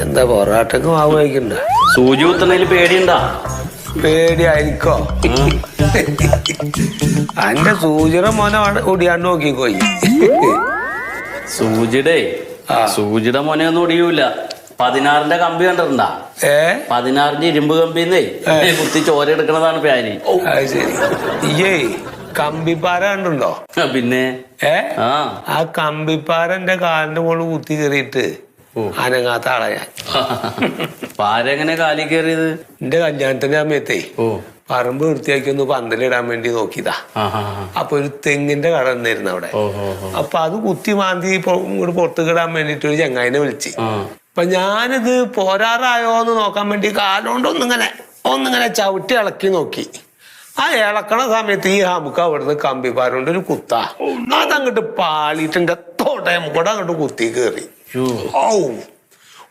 എന്താ പൊറാട്ടക്ക് മാവ് കഴിക്കണ്ട സൂചി കുത്തുന്നതിൽ പേടിയുണ്ടാ? പേടിയായിരിക്കോ? അന്റെ സൂചിയുടെ മോനെ ഒടിയാണ്ട് നോക്കിക്കോയി. സൂചിയുടെ. സൂചിയുടെ മോനെ ഒന്നും ഒടിയൂല. പതിനാറിന്റെ കമ്പി കണ്ടിട്ടുണ്ടാ? ഏ? പതിനാറിന്റെ ഇരുമ്പ് കമ്പിന്നേ. കുത്തി ചോര എടുക്കണതാണ് ഇയ്യേ കമ്പിപ്പാര കണ്ടുണ്ടോ പിന്നെ? ഏ? ആ. കമ്പിപ്പാരന്റെ കാലിന്റെ മോൾ കുത്തി കയറിയിട്ട്. അനങ്ങാത്ത ആളാ ഞാൻ. പാരെങ്ങനെ കാലി കയറിയത്? എന്റെ കല്യാണത്തിന്റെ സമയത്തേ ഓ. പറമ്പ് വൃത്തിയാക്കി ഒന്ന് പന്തലിടാൻ വേണ്ടി നോക്കിയതാ. അപ്പൊ ഒരു തെങ്ങിന്റെ കട നിന്നിരുന്നു അവിടെ. അപ്പൊ അത് കുത്തി മാന്തി ഇങ്ങോട്ട് പുറത്തേക്കിടാൻ വേണ്ടിട്ട് ഒരു ചങ്ങായിനെ വിളിച്ച്. അപ്പൊ ഞാനിത് പോരാറായോ എന്ന് നോക്കാൻ വേണ്ടി കാലുകൊണ്ട് ഒന്നിങ്ങനെ ഒന്നിങ്ങനെ ചവിട്ടി ഇളക്കി നോക്കി. ആ ഇളക്കണ സമയത്ത് ഈ നമുക്ക് അവിടുന്ന് കമ്പിപ്പാരോണ്ട് ഒരു കുത്ത. അതങ്ങോട്ട് പാളിയിട്ടുണ്ട് തോട്ടയം കൂടെ അങ്ങോട്ട് കുത്തി കയറി.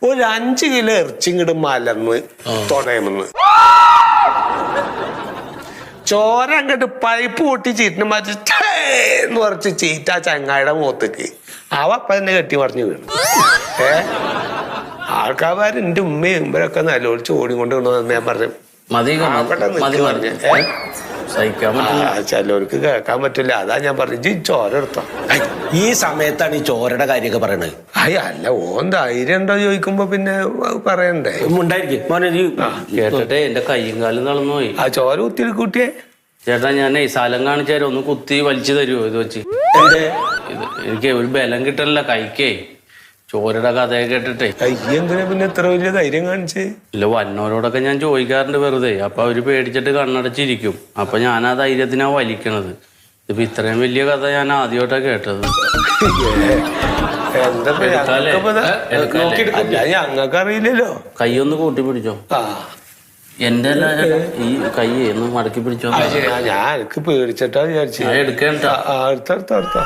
ഒരു അഞ്ച് കിലോ ഇറച്ചി മലന്ന് തുടയമെന്ന്. ചോര അങ്ങോട്ട് പൈപ്പ് പൊട്ടി ചീറ്റിന് മാറ്റി ഛേ എന്ന് കുറച്ച് ചീറ്റ ആ ചങ്ങായിയുടെ മുഖത്തേക്ക്. അവ അപ്പ തന്നെ കെട്ടി പറഞ്ഞു വീണു. ഏ? ആൾക്കാർ എന്റെ ഉമ്മയും ഇവരൊക്കെ നല്ലോളിച്ച് ഓടിക്കൊണ്ട് കൊണ്ടുവന്ന് ഞാൻ പറഞ്ഞു അവിടെ നിൽക്ക് ഏ? സഹിക്കാൻ ആ പറ്റില്ല ചിലവർക്ക് കേൾക്കാൻ പറ്റില്ല. അതാ ഞാൻ പറഞ്ഞു ജി ചോര എടുത്തോ. ഈ സമയത്താണ് ഈ ചോരയുടെ കാര്യമൊക്കെ പറയണത്. അയ്യ അല്ല ഓൻ ധൈര്യം ഉണ്ടോ ചോദിക്കുമ്പോ പിന്നെ പറയണ്ടേ? ഉണ്ടായിരിക്കും. മോനെ കേട്ടിട്ടേ. എന്റെ കൈയും കാലും നടന്നുപോയി. പോയി ആ ചോര കുത്തി കൂട്ടിയേ? ചേട്ടാ ഞാനേ സ്ഥലം കാണിച്ചാലും ഒന്ന് കുത്തി വലിച്ചു തരുമോ ഇത് വെച്ച്? എനിക്ക് ഒരു ബലം കിട്ടണില്ല കൈക്കേ. ചോരയുടെ കഥ കേട്ടിട്ടേ. എന്തിനാ പിന്നെ ഇത്ര വലിയ ധൈര്യം കാണിച്ചേ? ഇല്ല വന്നവരോടൊക്കെ ഞാൻ ചോദിക്കാറുണ്ട് വെറുതെ. അപ്പൊ അവർ പേടിച്ചിട്ട് കണ്ണടച്ചിരിക്കും. അപ്പൊ ഞാൻ ആ ധൈര്യത്തിനാ വലിക്കണത്. ഇപ്പൊ ഇത്രയും വലിയ കഥ ഞാൻ ആദ്യമായിട്ടാ കേട്ടത്? ഞങ്ങൾക്ക് അറിയില്ലല്ലോ കൈ ഒന്ന് കൂട്ടി പിടിച്ചോ? എന്റെ ഈ കൈ ഒന്ന് മടക്കി പിടിച്ചോ? ഞാൻ എനിക്ക് പേടിച്ചിട്ടാ വിചാരിച്ചു. എടുക്കേണ്ട അടുത്ത അടുത്ത എടുത്തോ.